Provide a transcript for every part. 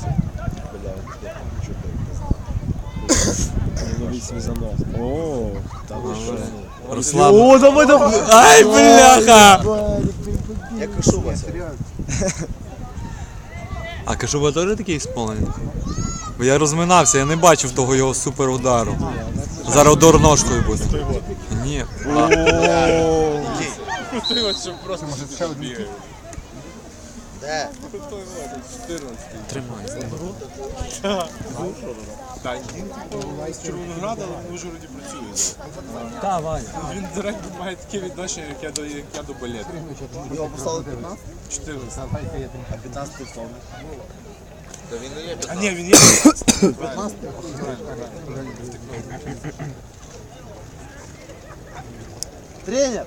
Бля, я чути. Новий свій занос. О, та ви що? Руслан. О, давай, давай. Ай, бляха! Я кажу вас. А Кашуба теж такий сповнений? Бо я розминався, я не бачив того його супер удару. Зараз удар ножкою буде. Ні. Де? Тримай. З Червонограда в Ужгороді працює. Та, Ваня. Він директор має таке відношення, як я до, як я до балету. Його поставили 15? 14. А 15 повний. Та він не є А ні, він є. Тренер!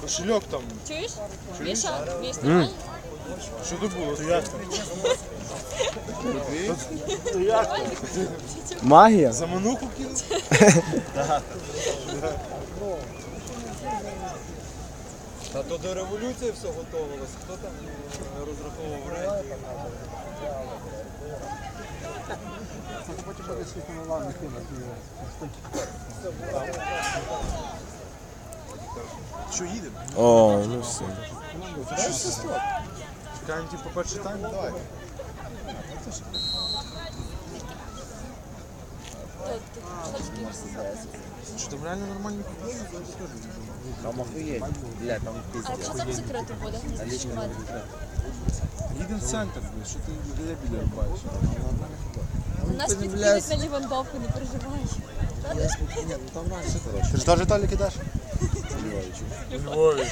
Кошельок там. Чуєш? Міша, Міш, нормально? Що то було? То як? Магія? За мануху кинув? Та то до революції все готувалося. Хто там розраховував рейтинг? Що їдемо? О, ну все. Чекаємо типу перший тайм? Давай. Що там реально нормальні купили? Там охуєть. Бля, там А якщо там закрито буде? Їдемо в центр, блядь, що ти де біля бачиш? Нас підкинуть на Лівандовку, не переживай. Ти ж теж Італію кидаєш? Львові.